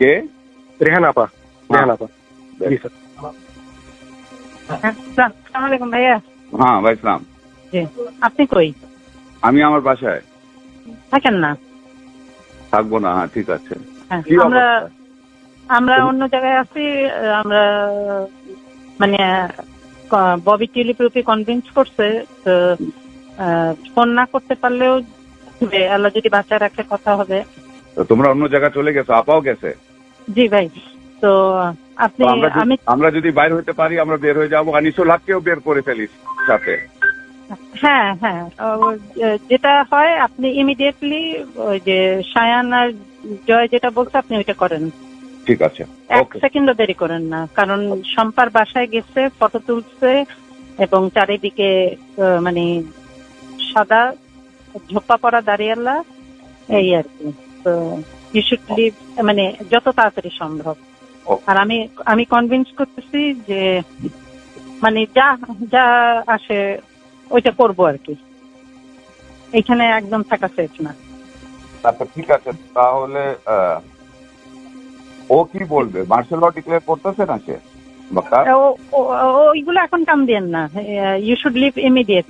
কে? রেহান আপা রেহান আপা জি স্যার। আসসালামু আলাইকুম ভাইয়া। হ্যাঁ ভাই ইসলাম জি আপনি কই? আমি আমার বাসায়। থাকেন না? থাকব না হ্যাঁ ঠিক আছে। হ্যাঁ, আমরা আমরা অন্য জায়গায় আছি আমরা মানে ববি কনভিন্স করছে তো আহ, ফোন না করতে পারলেও। আল্লাহ যদি বাচ্চা রাখে কথা হবে। তো তোমরা অন্য জায়গায় চলে গেছো আপাও গেছে? জি ভাই। তো আপনি আমি আমরা যদি বাইর হইতে পারি আমরা বের হয়ে যাব। আনিসুল হককেও বের করে ফেলিস সাথে। হ্যাঁ হ্যাঁ। যেটা হয় আপনি ইমিডিয়েটলি ওই যে সায়ান আর জয় যেটা বলছে আপনি ওইটা করেন। ঠিক আছে। এক সেকেন্ডও দেরি করেন না। কারণ শম্পার বাসায় গেছে ফটো তুলছে এবং চারিদিকে মানে সাদা ঝোপা পড়া দাঁড়িয়ালা এই আর কি। তো ইউ শুড লিভ মানে যত তাড়াতাড়ি সম্ভব। আর আমি আমি কনভিন্স করতেছি যে মানে যা যা আসে ওইটা করব আর কি। এখানে একদম থাকা সেফ না। আচ্ছা ঠিক আছে। তাহলে ও কি বলবে? মার্শাল ল ডিক্লেয়ার করতেছে না সে? ওইগুলো এখন কাম দিয়েন না। You should leave immediate